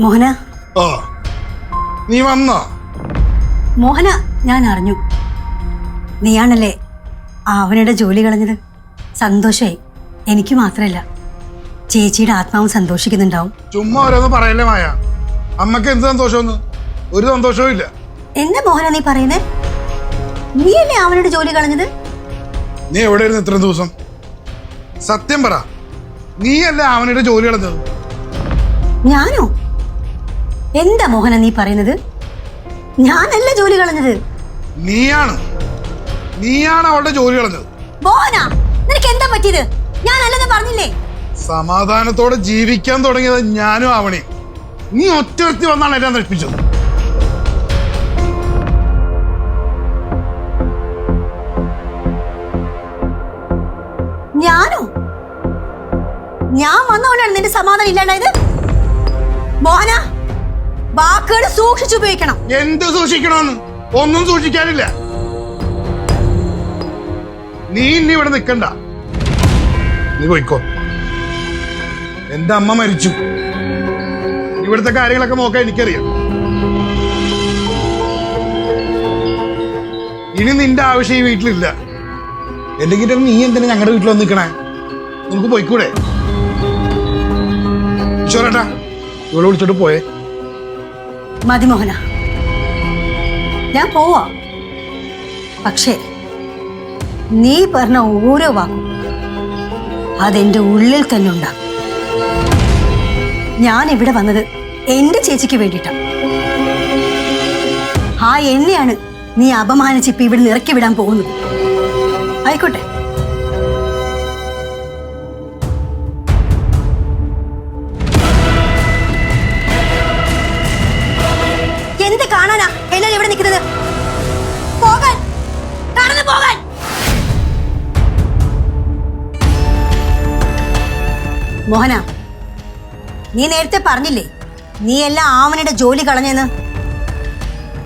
മോഹന? ഓ നീ വന്നോ? മോഹന ഞാൻ അറിഞ്ഞു. നീയാണല്ലേ അവനുടെ ജോലി കളഞ്ഞത്? സന്തോഷമായി എനിക്ക് മാത്രമല്ല ചേച്ചിയുടെ ആത്മാവ് സന്തോഷിക്കുന്നുണ്ടാവും. ചുമ്മാ ഓരോന്ന് പറയല്ലേ മായ? അമ്മയ്ക്ക് എന്ത് സന്തോഷമൊന്നും? ഒരു സന്തോഷവും ഇല്ല. എന്താ മോഹന നീ പറയുന്നേ? നീയല്ലേ അവനുടെ ജോലി കളഞ്ഞത്? നീ എവിടെയായിരുന്നു ഇത്രയും ദിവസം? സത്യം പറ. നീയല്ലേ അവനുടെ ജോലി കളഞ്ഞത്? ഞാനോ? എന്താ മോഹന നീ പറയുന്നത്? ഞാനല്ല ജോലി കളഞ്ഞത്. നീയാണ്. നീയാണ് അവളുടെ ജോലി കളഞ്ഞത്. മോഹന നിനക്ക് എന്താ പറ്റിയത്? ഞാനല്ലെന്ന് പറഞ്ഞില്ലേ? സമാധാനത്തോടെ ജീവിക്കാൻ തുടങ്ങിയത് ഞാനും ആവണി. നീ ഒറ്റ വ്യക്തി വന്നാണ് എന്നെ നശിപ്പിച്ചത് ഞാനോ? ഞാൻ വന്നോണ്ടാണ് നിന്റെ സമാധാനം ഇല്ലാണ്ടായത്? മോഹന വാക്കുകൾ സൂക്ഷിച്ചുപയോഗിക്കണം എന്ത് സൂക്ഷിക്കണമെന്ന് ഒന്നും സൂക്ഷിക്കാനില്ല. നീ ഇനി ഇവിടെ നിൽക്കണ്ട നീ പോയിക്കോ. എന്റെ അമ്മ മരിച്ചു. ഇവിടുത്തെ കാര്യങ്ങളൊക്കെ നോക്കാൻ എനിക്കറിയാം. ഇനി നിന്റെ ആവശ്യം ഈ വീട്ടിലില്ല. അല്ലെങ്കിൽ നീ എന്തിനാ ഞങ്ങളുടെ വീട്ടിൽ വന്ന് നിൽക്കണേ നമുക്ക് പോയിക്കൂടെ? ഇവിടെ വിളിച്ചിട്ട് പോയേ. മതി മോഹന ഞാൻ പോവാ. പക്ഷേ നീ പറഞ്ഞ ഓരോ വാക്കും അതെന്റെ ഉള്ളിൽ തന്നെ ഉണ്ടാകും ഞാൻ ഇവിടെ വന്നത് എന്റെ ചേച്ചിക്ക് വേണ്ടിയിട്ടാണ് ആ എന്നെയാണ് നീ അപമാനിച്ച് ഇവിടെ ഇറക്കി വിടാൻ പോകുന്നത്. ആയിക്കോട്ടെ. മോഹന നീ നേരത്തെ പറഞ്ഞില്ലേ നീ എല്ലാം ആവനയുടെ ജോലി കളഞ്ഞെന്ന്?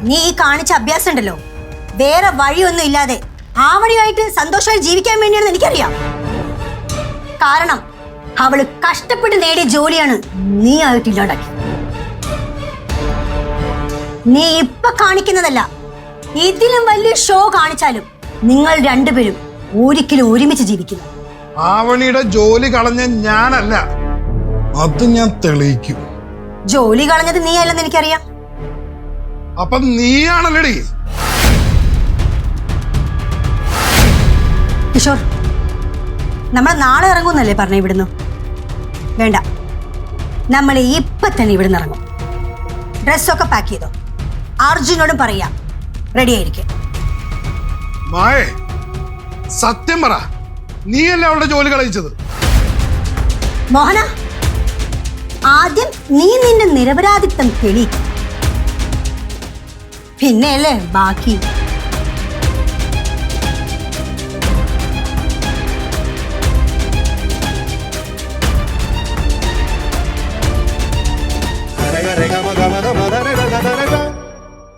നീ ഈ കാണിച്ച അഭ്യാസം ഉണ്ടല്ലോ വേറെ വഴിയൊന്നും ഇല്ലാതെ ആവണിയായിട്ട് സന്തോഷമായി ജീവിക്കാൻ വേണ്ടിയാണെന്ന് എനിക്കറിയാം. കാരണം അവൾ കഷ്ടപ്പെട്ട് നേടിയ ജോലിയാണ് നീ ആയിട്ട് ഇല്ലാണ്ടാക്കി നീ ഇപ്പൊ കാണിക്കുന്നതല്ല ഇതിലും വലിയ ഷോ കാണിച്ചാലും നിങ്ങൾ രണ്ടുപേരും ഒരിക്കലും ഒരുമിച്ച് ജീവിക്കില്ല. ആവണിയുടെ ജോലി കളഞ്ഞ ഞാനല്ല. അത് ഞാൻ തെളിയിക്കും. ജോലി കളഞ്ഞത് നീ അല്ലെന്ന് എനിക്കറിയാം. അപ്പം നീയാണല്ലടി. കിഷോർ നമ്മൾ നാളെ ഇറങ്ങുന്നല്ലേ പറഞ്ഞ ഇവിടുന്ന്? വേണ്ട. നമ്മൾ ഇപ്പൊ തന്നെ ഇവിടുന്ന് ഇറങ്ങും. ഡ്രസ്സൊക്കെ പാക്ക് ചെയ്തോ. അർജുനോടും പറയാം. റെഡി ആയിരിക്കും. സത്യം പറ. നീയല്ലേ അവളുടെ ജോലി കളയിച്ചത്? മോഹന ആദ്യം നീ നിന്റെ നിരപരാധിത്വം തെളിയിക്കും. പിന്നെയല്ലേ ബാക്കി?